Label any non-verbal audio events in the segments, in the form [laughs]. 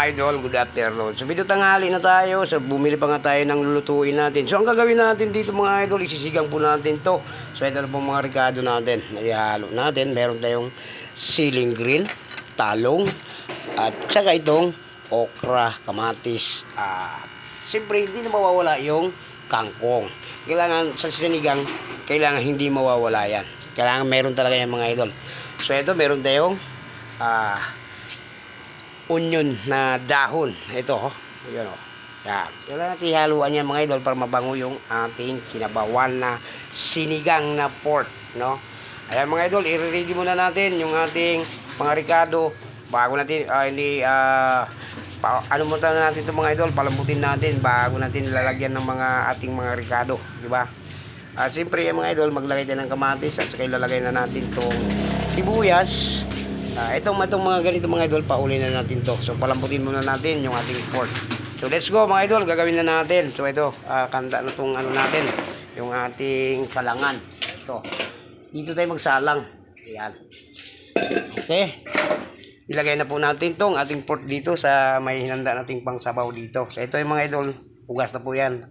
idol, good afternoon. So video tanghali na tayo, so bumili pa nga tayo ng lulutuin natin. So ang gagawin natin dito mga idol, isisigang po natin to. So ito na po mga ricado natin, ihalo natin. Meron tayong ceiling grill, talong, at saka itong okra, kamatis. Ah, Siyempre hindi na mawawala yung kangkong. Kailangan sa sinigang, kailangan hindi mawawala yan. Kailangan meron talaga yan mga idol. So ito meron tayong ah onion na dahon. Ito, oh. Ayan, oh. Yan. Kailangan natin haluan yan mga idol para mabango yung ating sinabawan na sinigang na pork, no? Ayan mga idol, i-ready muna natin yung ating mga ricado bago natin, ah, hindi, ah, pa, ano muna natin itong mga idol, palambutin natin bago natin lalagyan ng mga ating mga ricado, di ba? Ah, siyempre mga idol, maglagay tayo ng kamatis at saka ilalagay na natin itong sibuyas. Ah, itong, itong mga ganito mga idol, pauli na natin to. So palambutin muna natin yung ating pork. So let's go mga idol, gagawin na natin. So ito, ah, kanda na itong ano natin, yung ating salangan. Ito. Dito tayo magsalang. Ayan. Okay. Ilagay na po natin tong ating pork dito sa may hinanda nating pangsabaw dito. So ito yung mga idol, hugas na po yan.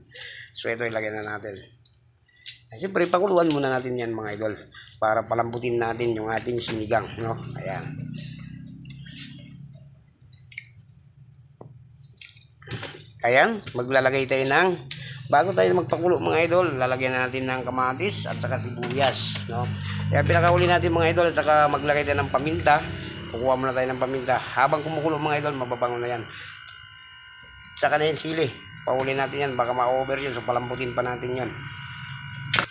So ito ilagay na natin. Ay, Siyempre, pakuluan muna natin yan mga idol para palambutin natin yung ating sinigang, no? Ayan. Ayan, maglalagay tayo ng bago tayo magpakulo mga idol, lalagyan natin ng kamatis at saka sibuyas, no? Kaya pinakauli natin mga idol at saka maglagay tayo ng paminta. Kukuha muna tayo ng paminta. Habang kumukulo mga idol, mababango na yan. Saka na yung sili. Pauli natin yan, baka ma-over yun, so palambutin pa natin yan.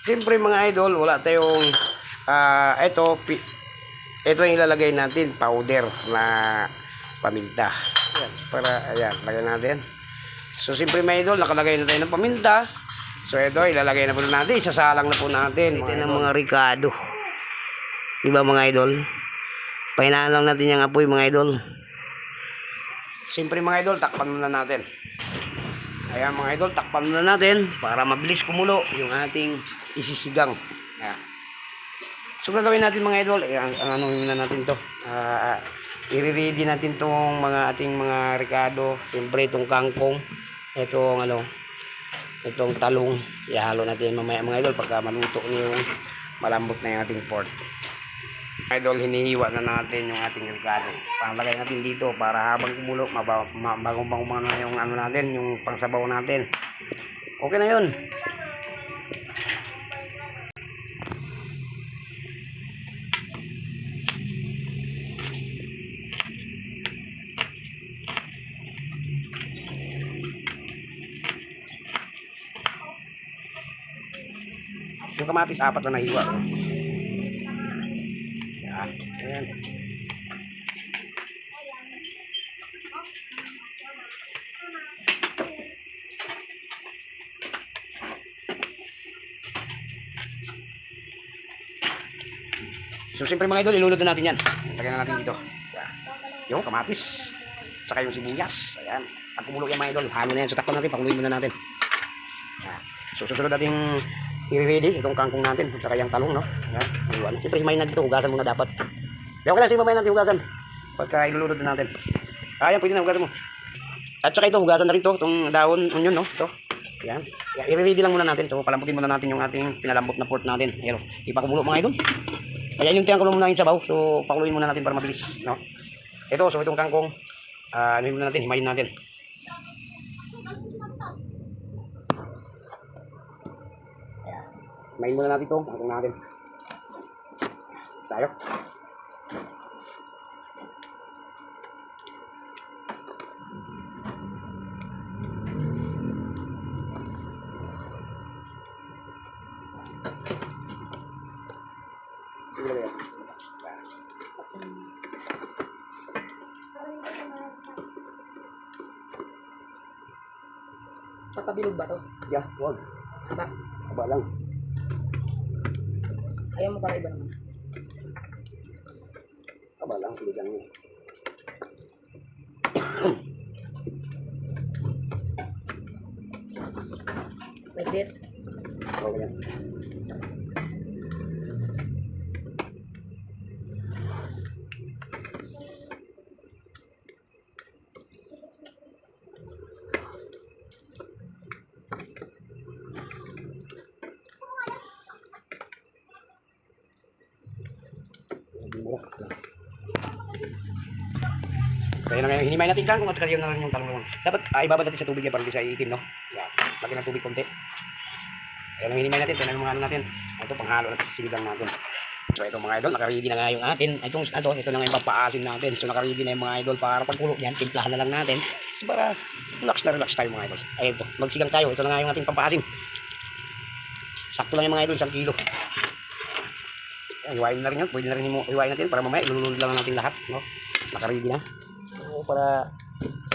Siyempre mga idol, wala tayong ah ito pi, ito yung ilalagay natin, powder na paminta. Ayan, para ayan, lagyan natin. So siyempre mga idol, nakalagay na tayo ng paminta. So ito, ilalagay na po natin, isasalang na po natin. Ito ng mga ricado. Di ba mga idol? Pahinaan lang natin yung apoy mga idol. Siyempre mga idol, takpan muna natin. Ayan mga idol, takpan muna natin para mabilis kumulo yung ating isisigang. Ayan. So gagawin natin mga idol, eh, ang, ang ano muna natin to. Ah, i-ready natin tong mga ating mga ricado, siyempre itong kangkong, itong ano, itong talong. Ihalo natin mamaya mga idol pagka maluto na yung malambot na yung ating pork. Idol, hinihiwa na natin yung ating ricado. Palagay natin dito para habang kumulo, maba- ma- bagong-bagong na yung ano natin, yung pangsabaw natin. Okay na yun. Yung kamatis, apat na nahiwa. oh. Yan. Ayan. So, siyempre mga idol, ilulod na natin yan. Lagyan na natin dito. Yung kamatis. Saka yung sibuyas. Ayan. Pag kumulo yan mga idol, halo na yan. So, takpan natin, pakuluin muna natin. So, susunod natin i-ready itong kangkong natin. Saka yung talong, no? Yan. Iwan. Siyempre, himayin na dito. Hugasan muna dapat. Di okay lang, sige mamaya natin hugasan. Pagka ilulod na natin. Ayan, pwede na hugasan mo. At saka ito, hugasan na rin to. Itong dahon, onion, no? Ito. Yan. Yan. I-ready lang muna natin. So, palambutin muna natin yung ating pinalambot na pork natin. Ayan, oh. ipakumulo mga idol. Kaya yung tiyang kulong muna yung sabaw. So, pakuluin muna natin para mabilis. No? Ito, so itong kangkong. Ah, ano muna natin, himayin natin. Himayin muna natin ito. Kangkong natin. Tayo. Papabilog ba to? Yeah, wag. Ba? Aba lang. Ayaw mo para iba naman. Aba lang, sige lang Burok. Kaya na ngayon, hinimay natin kang kung at kaya na rin yung talong Dapat ay ibabad natin sa tubig yan para hindi siya iitim, no? Yan. Lagyan ng tubig konti. Kaya nang hinimay natin, kaya na yung mga ano natin. Ito, panghalo natin sa siligang natin. So ito mga idol, nakaready na nga yung atin. Itong ito, ito na nga yung papaasim natin. So nakaready na yung mga idol para pagkulo yan, timplahan na lang natin. So para relax na relax tayo mga idol. Ayun to, magsigang tayo. Ito na nga yung ating papaasim. Sakto lang yung mga idol, isang kilo. Hiwain na rin yun. Pwede na rin hiwain natin para mamaya ilulunod lang natin lahat. No? Nakaready na. So para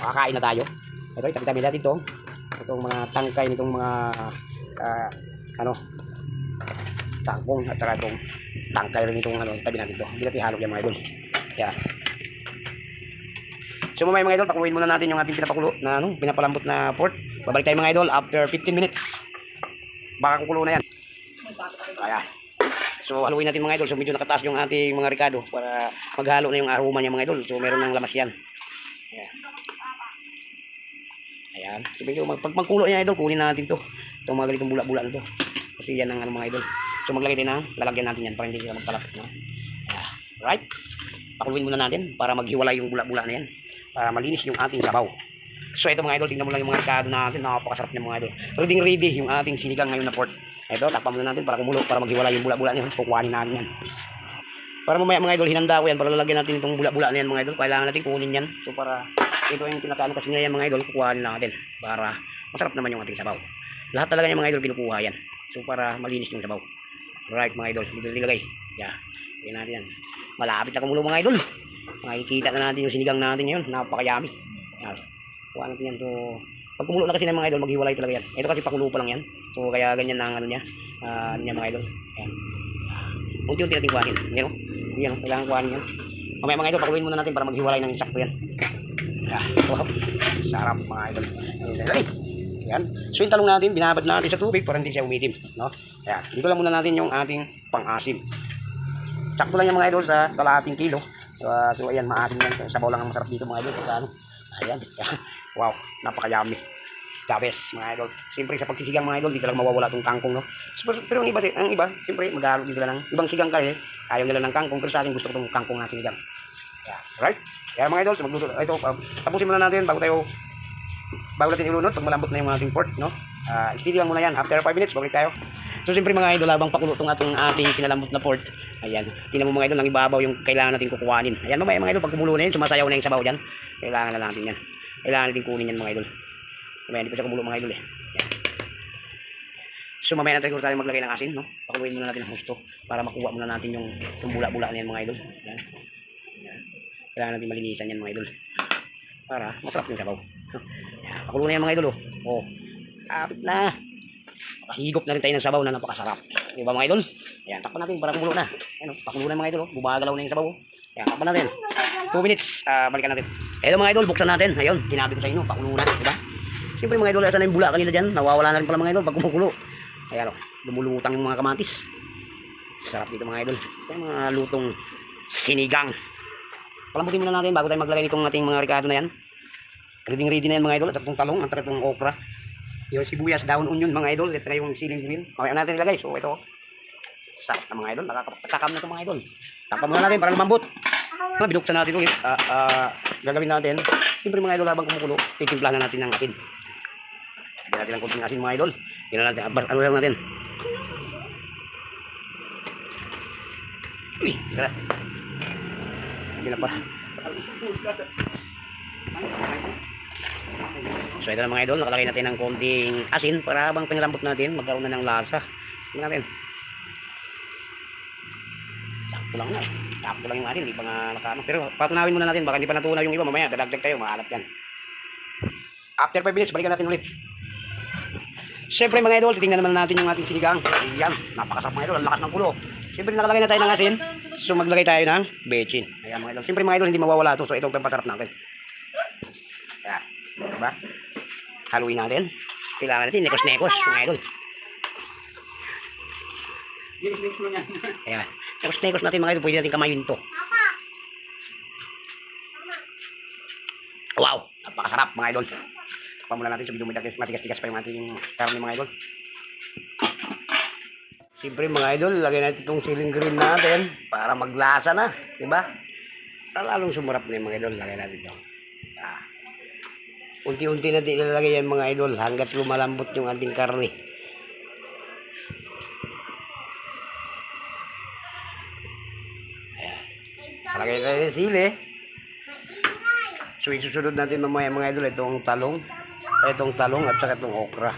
makakain na tayo. Ito, itabi-tabi natin ito. Itong mga tangkay nitong mga ah, ano, tangkong at saka itong tangkay rin itong ano, tabi natin ito. Hindi natin halog yan mga idol. Yan. So mamaya mga idol, pakuluin muna natin yung ating pinapakulo na ano, pinapalambot na pork. Babalik tayo mga idol after 15 minutes. Baka kukulo na yan. Ayan. So haluin natin mga idol. So medyo nakataas yung ating mga ricado para maghalo na yung aroma niya mga idol. So meron ng lamas yan. Ayan. Ayan. So medyo mag, pag magkulo niya idol, kunin natin to. Itong mga ganitong bula-bula na to. Kasi yan ang ano mga idol. So maglagay tayo ng lalagyan natin yan para hindi sila magkalapit. No? Ayan. Right? Pakuluin muna natin para maghiwalay yung bula-bula na yan. Para malinis yung ating sabaw. So ito mga idol, tingnan mo lang yung mga ricado natin. Napakasarap ng mga idol. Ready ready yung ating sinigang ngayon na pork. Ito, takpan muna natin para kumulo, para maghiwalay yung bula-bula niyan. Kukuhanin natin yan. Para mamaya mga idol, hinanda ko yan para lalagyan natin itong bula-bula na yan mga idol. Kailangan natin kunin yan. So para ito yung pinakaano kasi ngayon mga idol, kukuhanin natin. Para masarap naman yung ating sabaw. Lahat talaga yung mga idol kinukuha yan. So para malinis yung sabaw. Alright mga idol, dito nilagay. Yeah. Yan natin yan. Malapit na kumulo mga idol. Makikita na natin yung sinigang natin ngayon. Napakayami. Yan. Kuha natin yan. So, pag kumulo na kasi ng mga idol, maghiwalay talaga yan. Ito kasi pakulo pa lang yan. So, kaya ganyan ang ano niya. Ano niya mga idol. Yan. Unti-unti natin kuhanin. Yan o. Yan o. Kailangan kuhanin yan. Mamaya mga idol, pakuluin muna natin para maghiwalay ng sakto yan. Ah, wow. Sarap mga idol. Ay, yan. So yung talong natin, binabad natin sa tubig para hindi siya umitim. No? Ayan. Dito lang muna natin yung ating pang-asim. Sakto lang yung mga idol sa kalahating kilo. So, ah, so ayan, maasim yan. Sabaw lang ang masarap dito mga idol. Pagka ano. Ayan. [laughs] Wow, napakayami. The best, mga idol. Siyempre sa pagsisigang mga idol, di talagang mawawala itong kangkong, no? So, pero ang iba, ang iba, siyempre, maghalo din sila ng ibang sigang kasi, ayaw nila ng kangkong, pero sa akin gusto ko itong kangkong na sinigang. Yeah, right? Kaya mga idol, magluto, ito, uh, tapusin muna natin bago tayo, bago natin ilunod, pag malambot na yung ating pork, no? Uh, steady lang muna yan. After 5 minutes, balik tayo. So, siyempre mga idol, habang pakulo itong ating, ating pinalambot na pork, ayan, tingnan mo mga idol, ang ibabaw yung kailangan natin kukuhanin. Ayan, mamaya mga idol, pag kumulo na yun, sumasayaw na yung sabaw dyan, kailangan na natin yan. Kailangan natin kunin yan mga idol. Mamaya, hindi pa siya kumulo mga idol eh. Ayan. So, mamaya natin tayo maglagay ng asin, no? Pakuluin muna natin ang husto para makuha muna natin yung, yung bula-bula na yan mga idol. Ayan. Ayan. Kailangan natin malinisan yan mga idol. Para masarap yung sabaw. Ayan. Pakulo na yan mga idol, oh. Oh. Kapit na. Makahigop na rin tayo ng sabaw na napakasarap. Di mga idol? Ayan, takpan natin para kumulo na. Ayan, oh, pakulo na mga idol, oh. Bumagalaw na yung sabaw. oh. Ayan, takpan natin. 2 minutes, ah, balikan natin. Eto mga idol, buksan natin. Ayun, sinabi ko sa inyo, pakulo na, di ba? Siyempre mga idol, asan na yung bula kanina dyan? Nawawala na rin pala mga idol pag kumukulo. Ayan, oh, lumulutang yung mga kamatis. Sarap dito mga idol. Ito mga lutong sinigang. Palambutin muna natin bago tayo maglagay nitong ating mga ricado na yan. Ready ready na yan mga idol. At itong talong, at itong okra. Yung sibuyas, daon, onion mga idol. Ito na yung siling green. Mamaya natin ilagay. So ito. Sarap na mga idol. Nakakapagkakam na ito mga idol. Tapang muna natin para lumambot. Binuksan natin ulit. Ah, ah, gagawin natin. Siyempre mga idol habang kumukulo, titimplahan na natin ng asin. Lagyan natin ng konting asin mga idol. Yan natin. Abar, ano lang natin. Uy, tara. Hindi na pa. So ito na mga idol, nakalagay natin ng konting asin para habang pinalambot natin, magkaroon na ng lasa. Tingnan natin. Sakto lang na eh. Sakto lang yung asin, hindi pa nga nakaano. Pero patunawin muna natin, baka hindi pa natunaw yung iba. Mamaya, dadagdag tayo, maalat yan. After 5 minutes, balikan natin ulit. Siyempre mga idol, titingnan naman natin yung ating sinigang. Ayan, napakasarap mga idol, ang lakas ng kulo. Siyempre nakalagay na tayo ng asin, so maglagay tayo ng bechin. Ayan mga idol, siyempre mga idol, hindi mawawala ito. So ito ang pampasarap natin. Ayan, diba? Haluin natin. Kailangan natin, nekos-nekos mga idol. Ayan, nekos-nekos natin mga idol, pwede natin kamayin to. Wow, napakasarap mga idol. Takpan muna natin medyo matigas, matigas-tigas pa yung ating karne mga idol. Siyempre mga idol, lagay natin itong siling green natin para maglasa na. Diba? Para lalong sumarap na yung mga idol. Lagay natin ito. Ah. Unti-unti natin ilalagay yan mga idol hanggat lumalambot yung ating karne. Palagay tayo ng sili. So isusunod natin mamaya mga idol itong talong. Itong talong at saka itong okra.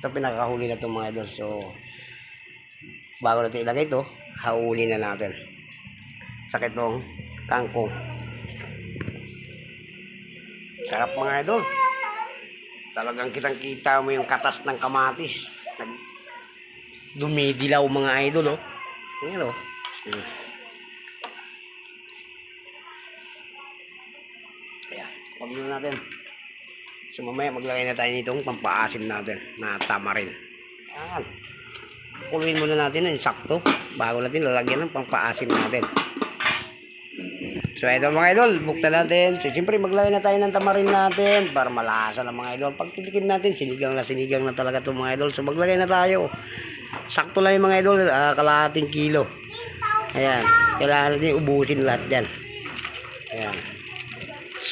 Ito pinakahuli na itong mga idol. So bago natin ilagay ito, hauli na natin. Saka itong kangkong. Sarap mga idol. Talagang kitang kita mo yung katas ng kamatis. Dumidilaw mga idol oh. Ayan oh. Kaya, wag na natin. So mamaya maglagay na tayo nitong pampaasim natin na tamarin. Ayan. Kuluin muna natin ng sakto bago natin lalagyan ng pampaasim natin. So ito mga idol, buktan natin. So siyempre maglagay na tayo ng tamarin natin para malasa ng mga idol. Pag titikim natin, sinigang na sinigang na talaga itong mga idol. So maglagay na tayo. Sakto lang yung mga idol, ah, kalahating kilo. Ayan, kailangan natin ubusin lahat dyan. Ayan.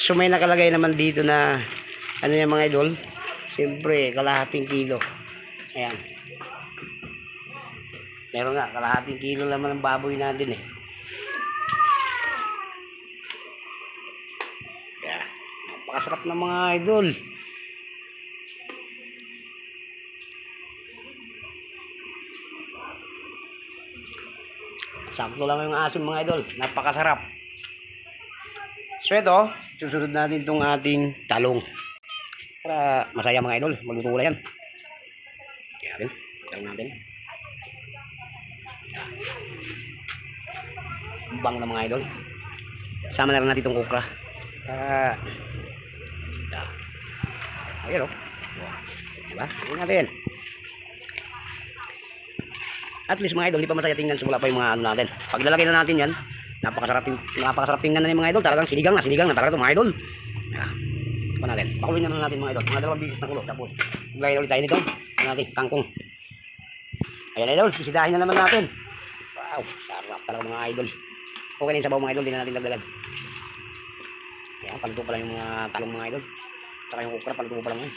So may nakalagay naman dito na ano yung mga idol? Siyempre, kalahating kilo. Ayan. Meron nga, kalahating kilo naman ng baboy natin eh. Kaya, napakasarap ng mga idol. Sakto lang yung asim mga idol. Napakasarap. So ito, susunod natin itong ating talong. Para masaya mga idol. Maluto yan. Kaya natin. Talong natin. Ang bang na mga idol. Sama na rin natin itong okra. Para yeah. Ayan o. Diba? Tingnan natin. At least mga idol, hindi pa masaya tingnan simula pa yung mga ano natin. Pag lalagay na natin yan, napakasarap, ting napakasarap tingnan na yung mga idol. Talagang sinigang na, sinigang na talaga ito mga idol. Yeah. Pa natin. Pakuloy na natin mga idol. Mga dalawang bisis na kulo. Tapos, maglagay ulit tayo nito. Ano natin, kangkong. Ayan idol, sisidahin na naman natin. Wow, sarap talaga mga idol. Okay na yung sabaw mga idol, hindi na natin dagdagan. Ayan, paluto pa lang yung mga talong mga idol. Saka yung okra, paluto pa lang yun.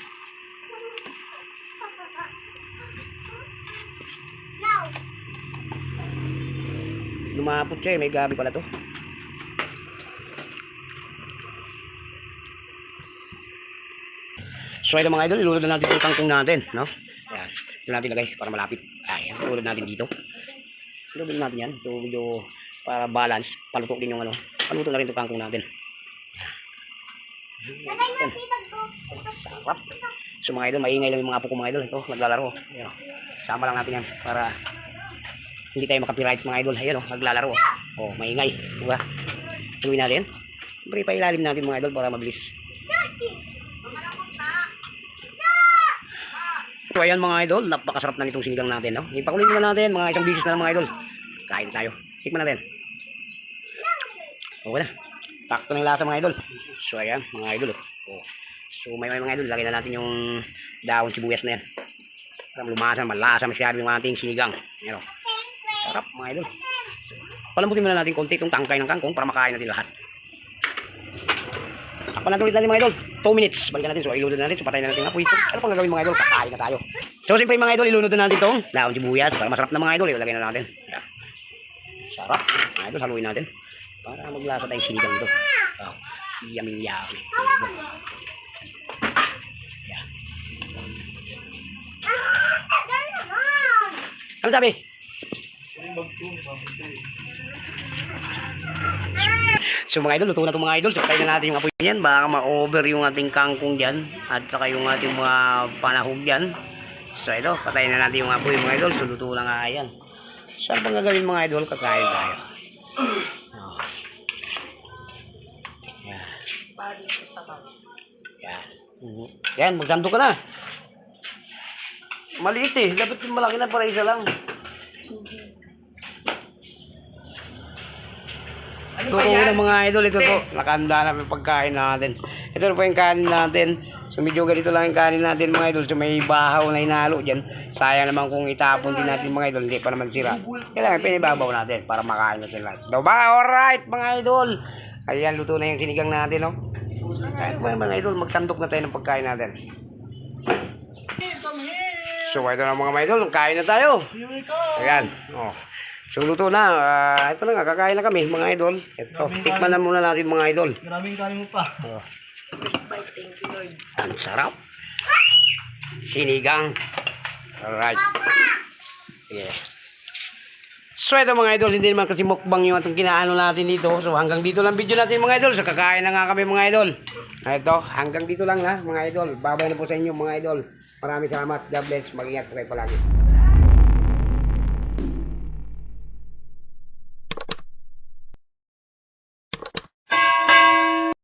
Lumapot siya eh, may gabi pala to. So ito mga idol, ilulod na natin itong kangkong natin, no? Ayan, ito natin lagay para malapit. Ayan, ilulod natin dito. Ilulod natin yan, so medyo para balance, paluto din yung ano, paluto na rin itong kangkong natin. Ayan. Sarap. So mga idol, maingay lang yung mga apo ko mga idol. Ito, naglalaro. Ayan, sama lang natin yan para hindi tayo makapiright mga idol. Ayan o, naglalaro. O, maingay. Diba? Tuloy natin. Siyempre, pailalim natin mga idol para mabilis. So, ayan mga idol, napakasarap na nitong sinigang natin, no? Ipakuloy muna natin, mga isang bisis na lang mga idol. Kain tayo. Tikman natin. Okay na. Takto ng lasa mga idol. So, ayan, mga idol. Oh. So, may, may mga idol, lagyan na natin yung dahon sibuyas na yan. Para lumasa, malasa masyado yung ating sinigang. Ayan o. Sarap mga idol. Palambutin muna natin konti itong tangkay ng kangkong para makain natin lahat. Takpan natin ulit natin mga idol. 2 minutes. Balikan natin. So ilunod natin. So patayin na natin apoy. So, ano pang gagawin mga idol? Kakain na tayo. So siyempre mga idol, ilunod na natin itong dahon sibuyas. Para masarap na mga idol. Ilagay na natin. Yan. Sarap. Mga idol, haluin natin. Para maglasa tayong sinigang ito. Oh, yummy yummy. Yan. Ano sabi? So mga idol, luto na itong mga idol. Patayin na natin yung apoy niyan. Baka ma-over yung ating kangkong dyan. At saka yung ating mga panahog dyan. So ito, patayin na natin yung apoy mga idol. So luto na nga yan. Saan pang gagawin mga idol? Kakain tayo. Oh. Yan. Yan. Mhm. Yan, magsanto ka na. Maliit eh. Dapat yung malaki na para isa lang. Turo ng mga idol, ito po. Nakanda na yung pagkain natin. Ito na po yung kanin natin. So medyo ganito lang yung kanin natin mga idol. So may bahaw na hinalo dyan. Sayang naman kung itapon din natin mga idol. Hindi pa naman sira. Kailangan pinibabaw natin para makain natin lahat. Daw ba? Alright mga idol. Ayan, luto na yung sinigang natin, no? Kahit mga mga idol, magsandok na tayo ng pagkain natin. So ito na mga idol, kain na tayo. Ayan. Oh. So luto na. Ah, ito na nga, kakain na kami mga idol. Ito, tikman na muna natin mga idol. Maraming kanin mo pa. Oh. Bye, thank you, Lord. Ang sarap. Sinigang. Alright. Yeah. So ito mga idol, hindi naman kasi mukbang yung atong kinaano natin dito. So hanggang dito lang video natin mga idol. So kakain na nga kami mga idol. Ah, Ito, hanggang dito lang na mga idol. Babay na po sa inyo mga idol. Maraming salamat. God bless. Mag-ingat po kayo palagi.